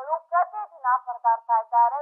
प्रयोग करते जिला सरकार का दायरा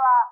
uh,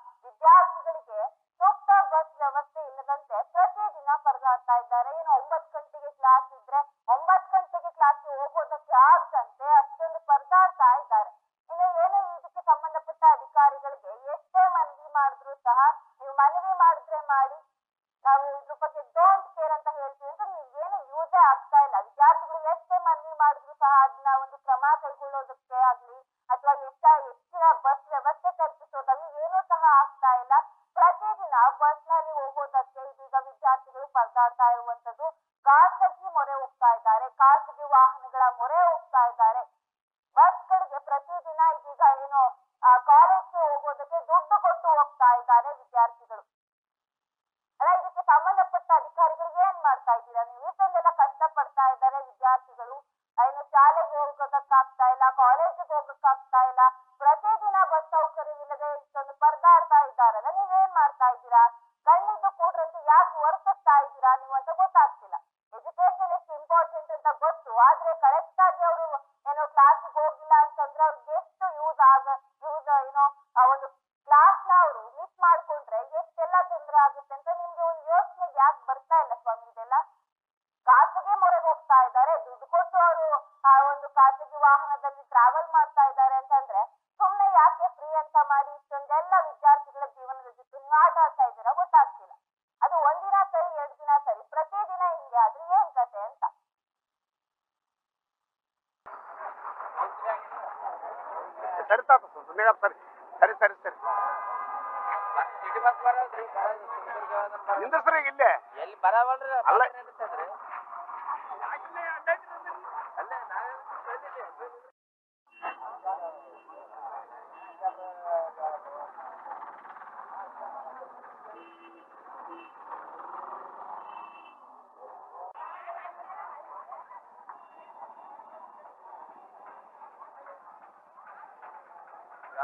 वाहनದಲ್ಲಿ ಟ್ರಾವೆಲ್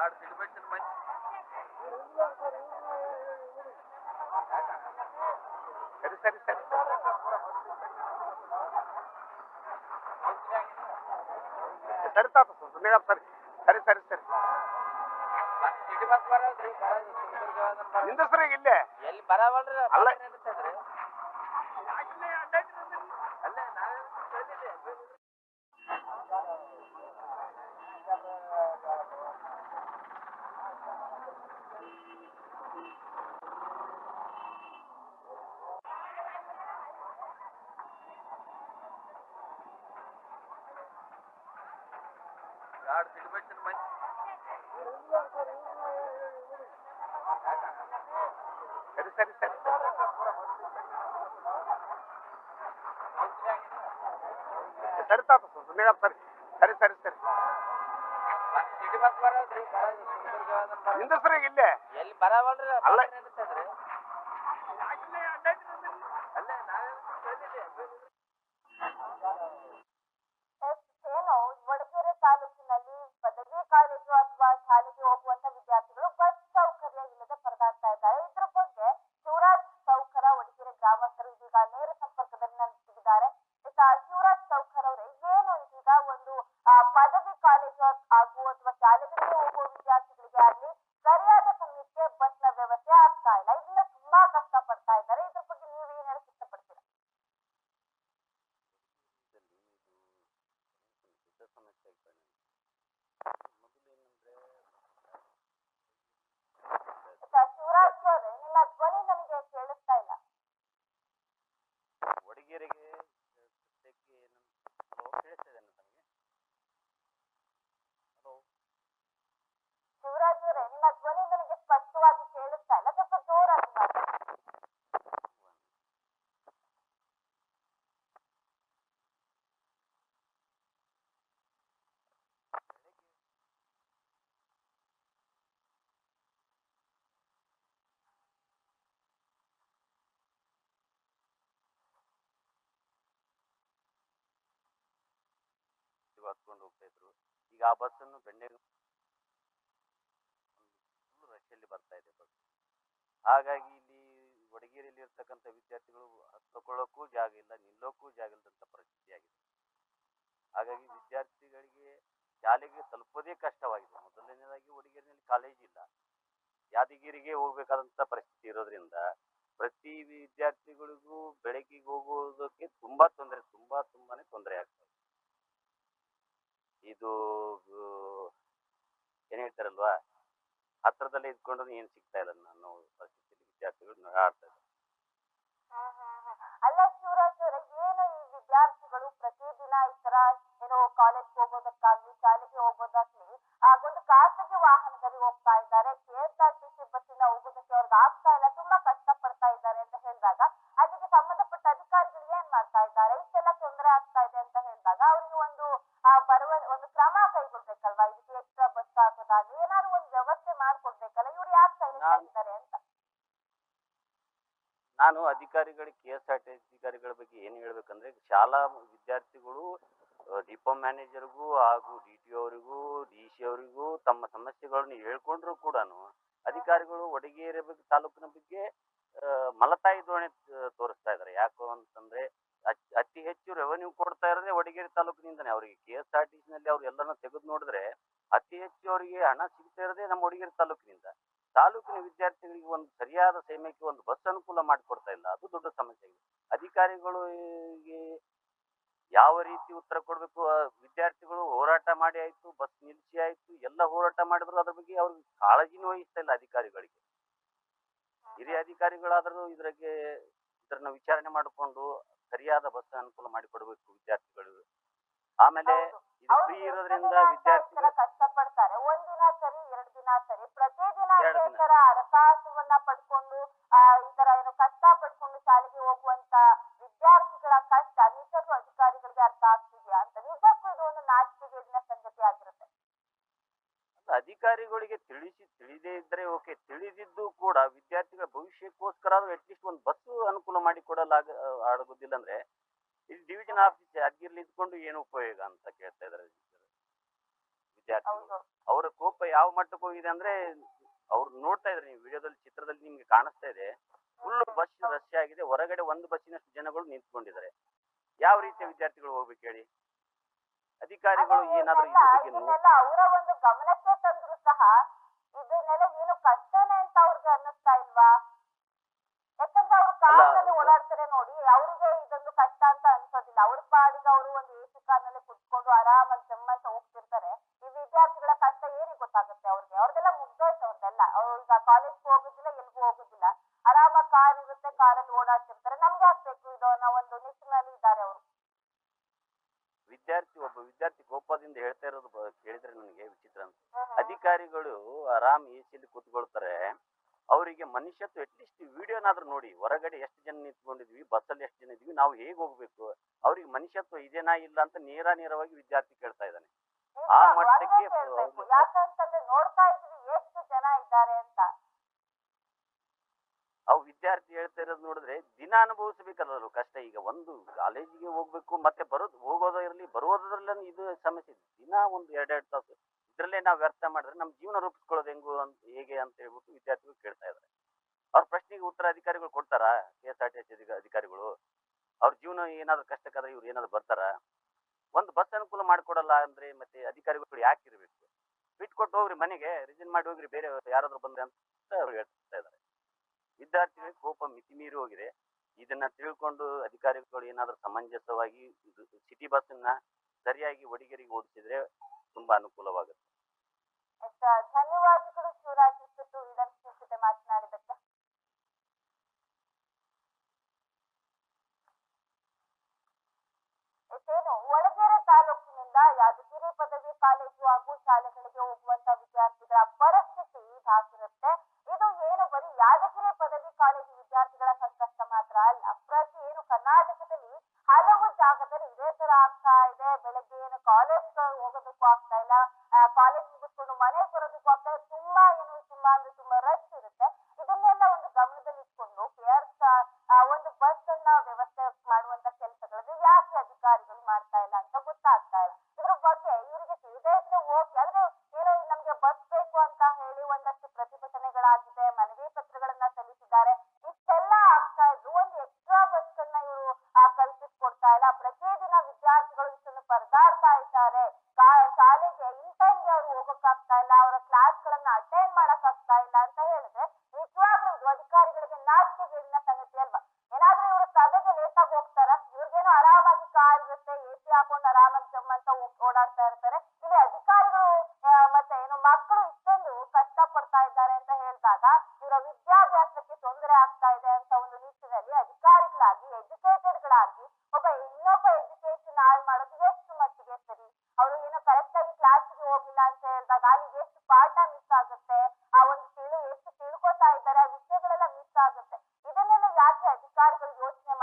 ಎರಡು ಸಿಗ್ಬೇಕಿನ ಮನೆ? ಸರಿ ಸರಿ ಸರಿ. ಸರಿ ತಾತ ಸುಮ್ಮನೆ ಸರಿ. ಸರಿ ಸರಿ ಸರಿ. ನಿಂದ್ರಿ ಇಲ್ಲೇ. ಎಲ್ಲಿ ಬರವಲ್ರಿ? ಅಲ್ಲ ఆడు తిరిగిపెట్టిన మంచి సరే సరే సరే సరే తాత సుందరగా సరే సరే సరే సరే ಹಿಂದಸ್ರಾಗ ಇಲ್ಲೇ ಎಲ್ಲಿ ಬರವಲ್ರಿ ಅಲ್ಲ ಇವಾಗ ಹತ್ಕೊಂಡು ಹೋಗ್ತಾ ಇದ್ರು. ಈಗ ಆ ಬಸ್ಸನ್ನು ಬೆಣ್ಣೆ ಫುಲ್ ರಶಲ್ಲಿ ಬರ್ತಾ ಇದೆ ಬಸ್. ಹಾಗಾಗಿ ಇಲ್ಲಿ ವಡಗೇರಿಯಲ್ಲಿ ಇರ್ತಕ್ಕಂಥ ವಿದ್ಯಾರ್ಥಿಗಳು ತಗೊಳ್ಳೋಕ್ಕೂ ಜಾಗ ಇಲ್ಲ, ನಿಲ್ಲೋಕ್ಕೂ ಜಾಗ ಇಲ್ಲದಂಥ ಪರಿಸ್ಥಿತಿ ಆಗಿದೆ. ಹಾಗಾಗಿ ವಿದ್ಯಾರ್ಥಿಗಳಿಗೆ ಶಾಲೆಗೆ ತಲುಪೋದೇ ಕಷ್ಟವಾಗಿದೆ. ಮೊದಲನೇದಾಗಿ ವಡಗೇರಿನಲ್ಲಿ ಕಾಲೇಜ್ ಇಲ್ಲ. ಯಾದಗಿರಿಗೆ ಹೋಗ್ಬೇಕಾದಂಥ ಪರಿಸ್ಥಿತಿ ಇರೋದ್ರಿಂದ ಪ್ರತಿ ವಿದ್ಯಾರ್ಥಿಗಳಿಗೂ ಬೆಳಕಿಗೆ ಹೋಗೋದಕ್ಕೆ ತುಂಬಾ ತೊಂದರೆ, ತುಂಬಾ ತುಂಬಾನೇ ತೊಂದರೆ ಆಗ್ತದೆ. ಇದು ಏನ್ ಹೇಳ್ತಾರಲ್ವಾ? ಹತ್ರದಲ್ಲೇ ಇದ್ಕೊಂಡು ಏನು ಸಿಗ್ತಾ ಇಲ್ಲ ನಾನು ಪರಿಸ್ಥಿತಿ ವಿದ್ಯಾರ್ಥಿಗಳು ಆಡ್ತಾ ಇದ್ದಾರೆ. ಅಲ್ಲ ಶಿವರಾಜ್ ಏನು ಈ ವಿದ್ಯಾರ್ಥಿಗಳು ಪ್ರತಿದಿನ ಈ ತರ ಏನೋ ಕಾಲೇಜ್ ಹೋಗೋದಕ್ಕಾಗ್ಲಿ, ಶಾಲೆಗೆ ಹೋಗೋದಾಗ್ಲಿ ಒಂದು ಖಾಸಗಿ ವಾಹನದಲ್ಲಿ ಹೋಗ್ತಾ ಇದ್ದಾರೆ? K S R T C ಹೋಗೋದಕ್ಕೆ ಅವ್ರಿಗೆ ಆಗ್ತಾ ಇಲ್ಲ. ಅಧಿಕಾರಿಗಳಿಗೆ ಕೆ ಎಸ್ ಆರ್ ಟಿ ಅಧಿಕಾರಿಗಳ ಬಗ್ಗೆ ಏನು ಹೇಳ್ಬೇಕಂದ್ರೆ, ಶಾಲಾ ವಿದ್ಯಾರ್ಥಿಗಳು ಡಿಪೋ ಮ್ಯಾನೇಜರ್ಗೂ ಹಾಗೂ ಡಿ ಟಿ ಅವರಿಗೂ ಡಿ ಸಿ ಅವರಿಗೂ ತಮ್ಮ ಸಮಸ್ಯೆಗಳನ್ನು ಹೇಳ್ಕೊಂಡ್ರು ಕೂಡ ಅಧಿಕಾರಿಗಳು ಒಡಗೇರಿ ಬಗ್ಗೆ ತಾಲೂಕಿನ ಬಗ್ಗೆ ಮಲತಾಯಿ ಧೋರಣೆ ತೋರಿಸ್ತಾ ಇದ್ದಾರೆ ಯಾಕೋ ಅಂತಂದ್ರೆ ಅತ್- ಹೆಚ್ಚು ರೆವೆನ್ಯೂ ಕೊಡ್ತಾ ಇರೋದೇ ವಡಗೇರಿ ತಾಲೂಕಿನಿಂದನೇ. ಅವರಿಗೆ K S R T C ನಲ್ಲಿ ಅವ್ರು ಎಲ್ಲರನ್ನ ತೆಗೆದು ನೋಡಿದ್ರೆ ಅತಿ ಹೆಚ್ಚು ಅವರಿಗೆ ಹಣ ಸಿಗ್ತಾ ಇರೋದೇ ನಮ್ಮ ವಡಗೇರಿ ತಾಲೂಕಿನಿಂದ. ತಾಲೂಕಿನ ವಿದ್ಯಾರ್ಥಿಗಳಿಗೆ ಒಂದು ಸರಿಯಾದ ಸಮಯಕ್ಕೆ ಒಂದು ಬಸ್ ಅನುಕೂಲ ಮಾಡಿಕೊಡ್ತಾ ಇಲ್ಲ. ಅದು ದೊಡ್ಡ ಸಮಸ್ಯೆ. ಆಗಿದೆ ಅಧಿಕಾರಿಗಳಿಗೆ ಯಾವ ರೀತಿ ಉತ್ತರ ಕೊಡಬೇಕು? ವಿದ್ಯಾರ್ಥಿಗಳು ಹೋರಾಟ ಮಾಡಿ ಆಯ್ತು, ಬಸ್ ನಿಲ್ಸಿ ಆಯ್ತು, ಎಲ್ಲ ಹೋರಾಟ ಮಾಡಿದ್ರು, ಅದ್ರ ಬಗ್ಗೆ ಅವ್ರಿಗೆ ಕಾಳಜಿನೂ ವಹಿಸ್ತಾ ಇಲ್ಲ ಅಧಿಕಾರಿಗಳಿಗೆ. ಹಿರಿಯ ಅಧಿಕಾರಿಗಳಾದರೂ ಇದ್ರಾಗೆ ಇದನ್ನ ವಿಚಾರಣೆ ಮಾಡಿಕೊಂಡು ಸರಿಯಾದ ಬಸ್ ಅನುಕೂಲ ಮಾಡಿಕೊಡ್ಬೇಕು ವಿದ್ಯಾರ್ಥಿಗಳು ಆಮೇಲೆ ಇದು ಫ್ರೀ ಇರೋದ್ರಿಂದ ವಿದ್ಯಾರ್ಥಿಗಳು ತರ ಕಷ್ಟಪಡ್ತಾರೆ. ಒಂದಿನ ಸರಿ ಎರಡ್ ದಿನ ಸರಿ. ಪ್ರತಿದಿನ ಎರಡ್ ಇದೇ ದಿನ. ತರ ಅವಕಾಶವನ್ನ ಪಡ್ಕೊಂಡು ಆ ಈ ತರ ಏನು ಕಷ್ಟ ಪಡ್ಕೊಂಡು ಶಾಲೆಗೆ ಹೋಗುವಂತ ವಿದ್ಯಾರ್ಥಿಗಳ ಕಷ್ಟ ನಿಜಕ್ಕೂ ಅಧಿಕಾರಿಗಳಿಗೆ ಅರ್ಥ ಆಗ್ತಿದ್ಯಾ ಅಂತ. ನಿಜಕ್ಕೂ ಇದು ಒಂದು ನಾಚಿಕೆಗೇಡಿನ ಸಂಗತಿ ಆಗಿರುತ್ತೆ. ಅಧಿಕಾರಿಗಳಿಗೆ ತಿಳಿಸಿ ತಿಳಿದೇ ಇದ್ರೆ ಓಕೆ. ತಿಳಿದಿದ್ದು ಕೂಡ ವಿದ್ಯಾರ್ಥಿಗಳ ಭವಿಷ್ಯಕ್ಕೋಸ್ಕರ ಅಟ್ಲೀಸ್ಟ್ ಒಂದು ಬಸ್ ಅನುಕೂಲ ಮಾಡಿ ಕೊಡಲಾಗ ಆಗುದಿಲ್ಲ ಅಂದ್ರೆ ಇಲ್ಲಿ ಡಿವಿಷನ್ ಆಫೀಸ್ ಯಾದಗಿರ್ಲಿ ಇದ್ಕೊಂಡು ಏನು ಉಪಯೋಗ ಅಂತ ಕೇಳ್ತಾ ಇದಾರೆ ವಿದ್ಯಾರ್ಥಿಗಳು. ಅವರ ಕೋಪ ಯಾವ ಮಟ್ಟಕ್ಕೆ ಹೋಗಿದೆ ಅಂದ್ರೆ ಅವ್ರು ನೋಡ್ತಾ ಇದ್ರೆ ನೀವು ವಿಡಿಯೋದಲ್ಲಿ ಚಿತ್ರದಲ್ಲಿ ನಿಮ್ಗೆ ಕಾಣಿಸ್ತಾ ಇದೆ. ಫುಲ್ ಬಸ್ ರಶ್ ಆಗಿದೆ. ಹೊರಗಡೆ ಒಂದು ಬಸ್ಸಿನಷ್ಟು ಜನಗಳು ನಿಂತ್ಕೊಂಡಿದ್ದಾರೆ. ಯಾವ ರೀತಿಯ ವಿದ್ಯಾರ್ಥಿಗಳು ಹೋಗ್ಬೇಕು ಹೇಳಿ? ಅಧಿಕಾರಿಗಳು ಏನಾದ್ರೂ ಇದ್ರ ಬಗ್ಗೆ ಅವರ ಒಂದು ಗಮನಕ್ಕೆ ತಂದ್ರು ಸಹ ಇದನ್ನೆಲ್ಲ ಏನು ಕಷ್ಟನೇ ಅಂತ ಅವ್ರಿಗೆ ಅನ್ನಿಸ್ತಾ ಇಲ್ವಾ? ಯಾಕಂದ್ರೆ ಅವ್ರು ಕಾಲದಲ್ಲಿ ಓಡಾಡ್ತಾರೆ ನೋಡಿ ಅವರಿಗೆ ಅನ್ಸೋದಿಲ್ಲ ಅವ್ರ ಪಾಡಿಗೆ ಅವರು ಒಂದು ಎ ಸಿ ಕಾರ್ನಲ್ಲಿ ಕುತ್ಕೊಂಡು ಆರಾಮಾಗಿ ಜಮ್ಮಂತ ಹೋಗ್ತಿರ್ತಾರೆ. ಈ ವಿದ್ಯಾರ್ಥಿಗಳ ಕಷ್ಟ ಏನಿಗೆ ಗೊತ್ತಾಗುತ್ತೆ ಅವ್ರಿಗೆ? ಅವ್ರದೆಲ್ಲ ಮುಗ್ದೋಯ್ತು ಅವ್ರದೆಲ್ಲ ಅವ್ರು ಈಗ ಕಾಲೇಜ್ಗೂ ಹೋಗೋದಿಲ್ಲ ಎಲ್ಗೂ ಹೋಗೋದಿಲ್ಲ. ಆರಾಮಾಗಿ ಕಾರ್ ಇರುತ್ತೆ ಕಾರಲ್ಲಿ ಓಡಾಡ್ತಿರ್ತಾರೆ. ನಮ್ಗೆ ಆಗ್ಬೇಕು ಇದು ಅನ್ನೋ ಒಂದು ನಿಟ್ಟಿನಲ್ಲಿ ಇದ್ದಾರೆ ಅವರು. ವಿದ್ಯಾರ್ಥಿ ಒಬ್ಬ ವಿದ್ಯಾರ್ಥಿ ಕೋಪದಿಂದ ಹೇಳ್ತಾ ಇರೋದು ಕೇಳಿದ್ರೆ ನನಗೆ ವಿಚಿತ್ರ ಅಂತ. ಅಧಿಕಾರಿಗಳು ಆರಾಮ್ ಎ ಸಿಲಿ ಕೂತ್ಕೊಳ್ತಾರೆ. ಅವರಿಗೆ ಮನುಷ್ಯತ್ವ ಅಟ್ಲೀಸ್ಟ್ ವಿಡಿಯೋನಾದ್ರೂ ನೋಡಿ ಹೊರಗಡೆ ಎಷ್ಟು ಜನ ನಿಂತ್ಕೊಂಡಿದ್ವಿ ಬಸ್ಸಲ್ಲಿ ಎಷ್ಟು ಜನ ಇದ್ವಿ ನಾವು ಹೇಗೆ ಹೋಗ್ಬೇಕು? ಅವ್ರಿಗೆ ಮನುಷ್ಯತ್ವ ಇದೇನಾ ಇಲ್ಲ ಅಂತ ನೇರ ನೇರವಾಗಿ ವಿದ್ಯಾರ್ಥಿ ಕೇಳ್ತಾ ಇದ್ದಾನೆ. ಆ ಮಟ್ಟಕ್ಕೆ ಅವ್ ಯಾಕಂತಂದ್ರೆ ನೋಡ್ತಾ ಇದ್ವಿ ಎಷ್ಟು ಜನ ಇದ್ದಾರೆ ಅಂತ. ಅವು ವಿದ್ಯಾರ್ಥಿ ಹೇಳ್ತಾ ಇರೋದು ನೋಡಿದ್ರೆ ದಿನ ಅನುಭವಿಸಬೇಕಲ್ಲ ಕಷ್ಟ. ಈಗ ಒಂದು ಕಾಲೇಜಿಗೆ ಹೋಗ್ಬೇಕು ಮತ್ತೆ ಬರೋದು ಹೋಗೋದೋ ಇರಲಿ ಬರೋದ್ರಲ್ಲಿ ಇದು ಸಮಸ್ಯೆ. ದಿನ ಒಂದು ಎರಡೆರಡು ತಾಸು. ಇದರಲ್ಲೇ ನಾವು ವ್ಯರ್ಥ ಮಾಡಿದ್ರೆ ನಮ್ಮ ಜೀವನ ರೂಪಿಸ್ಕೊಳ್ಳೋದು ಹೆಂಗು ಅಂತ ಹೇಗೆ ಅಂತ ಹೇಳ್ಬಿಟ್ಟು ವಿದ್ಯಾರ್ಥಿಗಳು ಕೇಳ್ತಾ ಇದ್ದಾರೆ ಅವ್ರ ಪ್ರಶ್ನೆಗೆ ಉತ್ತರ ಅಧಿಕಾರಿಗಳು ಕೊಡ್ತಾರಾ? K S R T S ಅಧಿಕಾರಿಗಳು? ಅವ್ರ ಜೀವನ ಏನಾದ್ರು ಕಷ್ಟಕ್ಕಾದ್ರೆ ಇವ್ರು ಏನಾದ್ರು ಬರ್ತಾರ? ಒಂದು ಬಸ್ ಅನುಕೂಲ ಮಾಡಿಕೊಡಲ್ಲ ಅಂದ್ರೆ ಮತ್ತೆ ಅಧಿಕಾರಿಗಳು ಯಾಕೆ ಇರಬೇಕು? ಬಿಟ್ಕೊಟ್ಟು ಹೋಗ್ರಿ ಮನೆಗೆ ರಿಸೈನ್ ಮಾಡಿ ಹೋಗ್ರಿ, ಬೇರೆ ಯಾರಾದ್ರೂ ಬಂದ್ರೆ ಅಂತ ಅವ್ರು ಹೇಳ್ತಾ ಇದ್ದಾರೆ ವಿದ್ಯಾರ್ಥಿಗಳಿಗೆ ಕೋಪ ಮಿತಿ ಮೀರಿ ಹೋಗಿದೆ. ಇದನ್ನ ತಿಳ್ಕೊಂಡು ಅಧಿಕಾರಿಗಳು ಏನಾದ್ರೂ ಸಮಂಜಸವಾಗಿ ಸಿಟಿ ಬಸ್ ಅನ್ನ ಸರಿಯಾಗಿ ಒಡಿಗೇರಿಗೆ ಓಡಿಸಿದ್ರೆ ತುಂಬಾ ಅನುಕೂಲವಾಗುತ್ತೆ. ಧನ್ಯವಾದಗಳು ಶಿವರಾಜ್ ಸುತ್ತು ವಿಲಕ್ಷಣ ಜೊತೆ ಮಾತನಾಡಿದಕ್ಕೆ ಇದೇನು ಒಳಗೆರೆ ತಾಲೂಕಿನಿಂದ ಯಾದಗಿರಿ ಪದವಿ ಕಾಲೇಜು ಹಾಗೂ ಶಾಲೆಗಳಿಗೆ ಹೋಗುವಂತ ವಿದ್ಯಾರ್ಥಿಗಳ ಪರಿಸ್ಥಿತಿ ಹೀಗಾಗಿರುತ್ತೆ ಇದು ಏನು ಬರೀ ಯಾದಗಿರಿ ಪದವಿ ಕಾಲೇಜು ವಿದ್ಯಾರ್ಥಿಗಳ algo capta la hora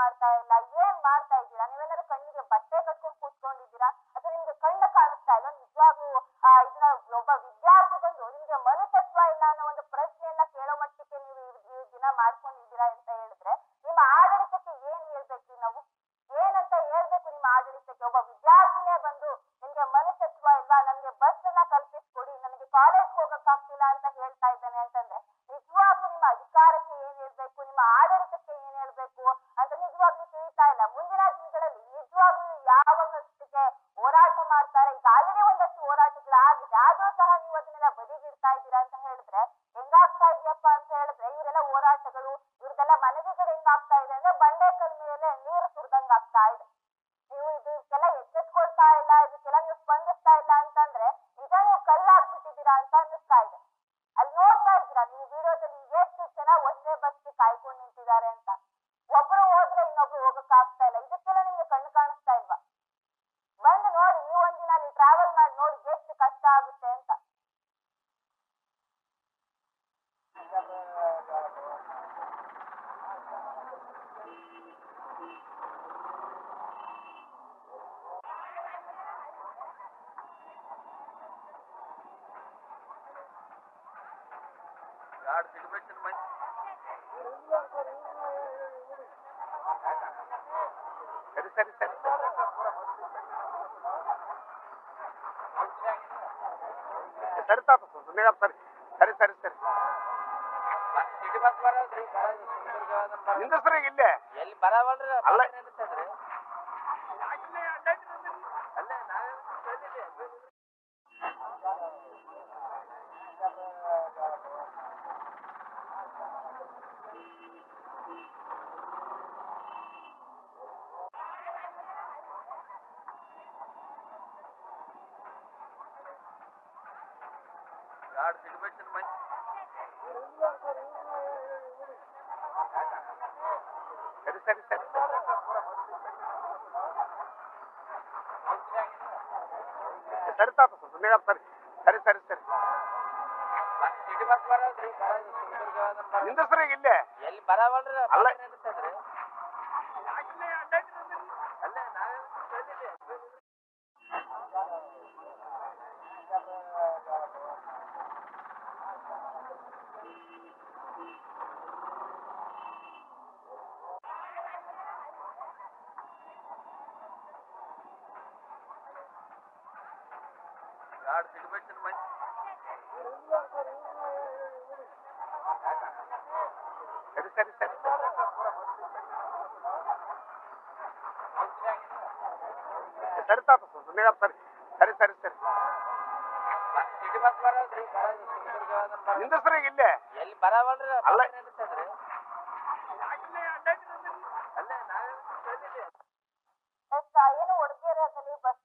ಮಾಡ್ತಾ ಇಲ್ಲ ಏನ್ ಮಾಡ್ತಾ ಇದ್ದೀರಾ? ನೀವೆಲ್ಲ Chicago ಗಾಡ್ ಸಿಗ್ಬೇಕು ಮಂದಿ ಸರಿ ಸರಿ ಸರಿ. ಸರಿ ತಾತ ಸುಮ್ಮನೆ ಸರಿ? ಸರಿ ಸರಿ ಸರಿ. ನಿಂದ್ರಿ ಇಲ್ಲೇ? ಎಲ್ಲಿ ಬರವಲ್ರಿ ಅಲ್ಲ ಆಡ್ ಸಿಗ್ಬೇಕಿನ ಮಂದಿ ಸರಿ ಸರಿ. ಸರಿ ಸರಿ ತಾತ ಸುಮ್ಮನೆ ಸರಿ ಸರಿ ಸರಿ. ಸರಿ ನಿಂದಸ್ರಿ ಇಲ್ಲೇ. ಎಲ್ಲಿ ಬರವಲ್ರಿ? ಅಲ್ಲ ಎರಡು ಸಿಗ್ಬೇಕು ಮಂದಿ ಸರಿ ಸರಿ ಸರಿ ಸರಿ ತಾತ ಸುಮ್ಮನೆ ಸರಿ ಸರಿ ಸರಿ ಸರಿ ನಿಂದ್ರಿ ಇಲ್ಲೇ ಎಲ್ಲಿ ಬರವಲ್ರಿ ಅಲ್ಲ. ಅಲ್ಲೇ ನಾವೇನು ಬಸ್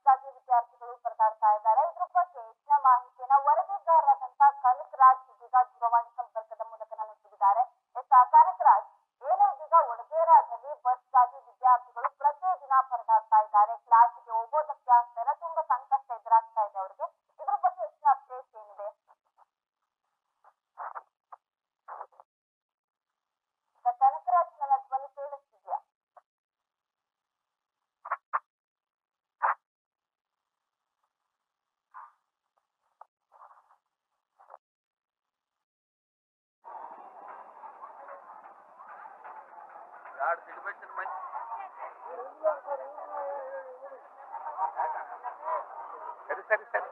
ಸರಿ ಸರಿ ಸರಿ.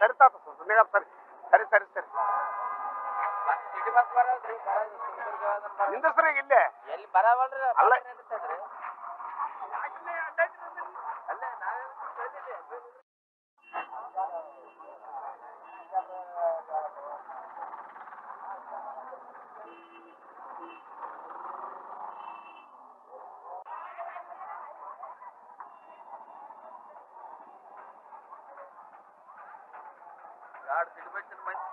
ಸರಿ ತಾತ ಸುಮ್ಮನೆ ಸರಿ ಸರಿ. ಸರಿ ಸರಿ ನಿಂದ ಸರಿ ಇಲ್ಲೇ. ಎಲ್ಲಿ ಬರವಲ್ರಿ? ಅಲ್ಲ. गाड सिडबेशन म्हणजे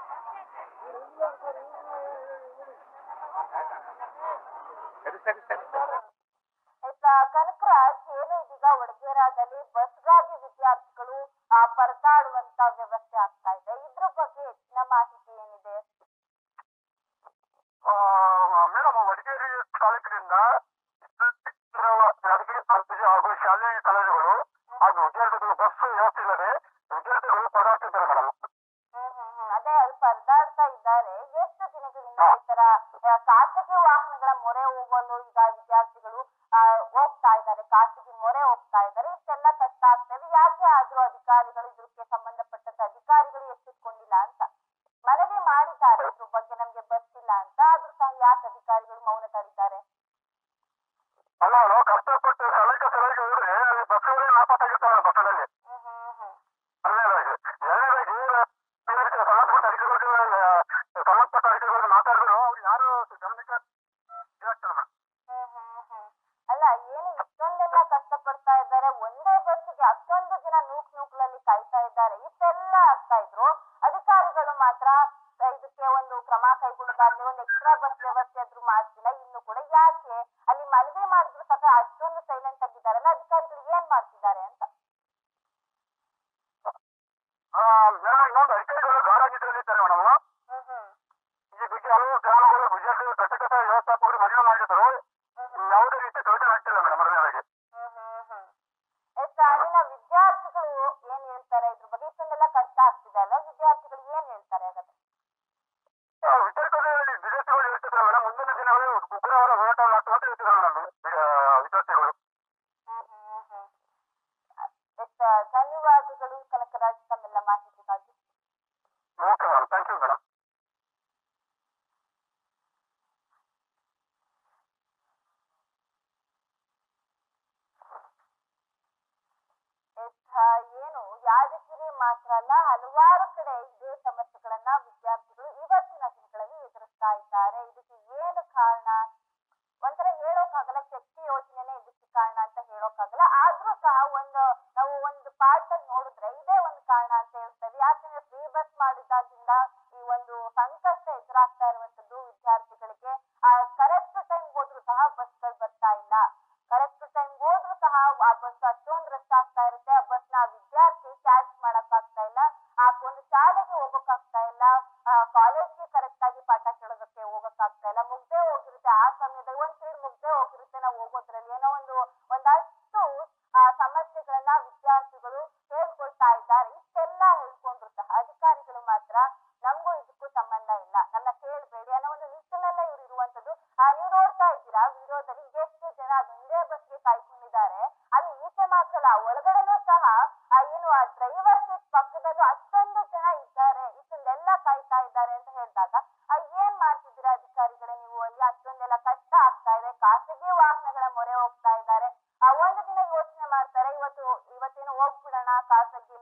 ಕನಕರಾಜ್ ಜೇಲು ಇದೀಗ ಒಡಗೇರಾದಲ್ಲಿ ಬಸ್ ಶಾಸನಗಳ ಮೊರೆ ಹೋಗಲು ಈಗ ವಿದ್ಯಾರ್ಥಿಗಳು ಹೋಗ್ತಾ ಇದ್ದಾರೆ. ಖಾಸಗಿ ಮೊರೆ ಹೋಗ್ತಾ ಇದ್ದಾರೆ. ಮಾತ್ರ. ಇದಕ್ಕೆ ಒಂದು ಕ್ರಮ ಕೈಗೊಳ್ಳೋದಾಗ್ಲಿ ಒಂದು ಎಕ್ಸ್ಟ್ರಾ ಬಸ್ ವ್ಯವಸ್ಥೆ ಆದ್ರೂ ಮಾಡಿಸಿಲ್ಲ ಇನ್ನು ಕೂಡ ಯಾಕೆ? ಎಸ್ ಧನ್ಯವಾದಗಳು ಕನಕರಾಜ್ ತಮ್ಮೆಲ್ಲ ಮಾಹಿತಿಗಾಗಿ okay madam thank you madam ಏನು ಯಾದಗಿರಿ ಮಾತ್ರ ಅಲ್ಲ ಹಲವಾರು ಕಡೆ ಇದೇ ಸಮಸ್ಯೆಗಳನ್ನ ವಿದ್ಯಾರ್ಥಿಗಳು ಇವತ್ತಿನ ದಿನಗಳಲ್ಲಿ ಎದುರಿಸ್ತಾ ಇದ್ದಾರೆ ಇದಕ್ಕೆ ಏನು ಕಾರಣ ಶಕ್ತಿ ಯೋಜನೆನೇ ಇದಕ್ಕೆ ಕಾರಣ ಅಂತ ಹೇಳೋಕ್ಕಾಗಲ್ಲ. ಆದ್ರೂ ಸಹ ಒಂದು, ನಾವು ಒಂದು ಪಾರ್ಟ್ ಅಲ್ಲಿ ನೋಡಿದ್ರೆ ಇದೇ ಒಂದು ಕಾರಣ ಅಂತ ಹೇಳ್ತೇವೆ. ಯಾಕಂದ್ರೆ ಫ್ರೀ ಬಸ್ ಮಾಡಿದಾಗಿಂದ ಈ ಒಂದು ಸಂಕಷ್ಟ ಎದುರಾಗ್ತಾ ಇರುವಂತದ್ದು ವಿದ್ಯಾರ್ಥಿಗಳಿಗೆ. ಅಷ್ಟೊಂದು ಜನ ಇದ್ದಾರೆ ಇಷ್ಟೊಂದೆಲ್ಲ ಕಾಯ್ತಾ ಇದ್ದಾರೆ ಅಂತ ಹೇಳಿದಾಗ ಏನ್ ಮಾಡ್ತಿದ್ದೀರಾ ಅಧಿಕಾರಿಗಳೇ ನೀವು? ಅಲ್ಲಿ ಅಷ್ಟೊಂದೆಲ್ಲ ಕಷ್ಟ ಆಗ್ತಾ ಇದೆ, ಖಾಸಗಿ ವಾಹನಗಳ ಮೊರೆ ಹೋಗ್ತಾ ಇದ್ದಾರೆ. ಆ ಒಂದು ದಿನ ಯೋಚನೆ ಮಾಡ್ತಾರೆ, ಇವತ್ತು, ಇವತ್ತೇನು ಹೋಗ್ಬಿಡೋಣ, ಖಾಸಗಿ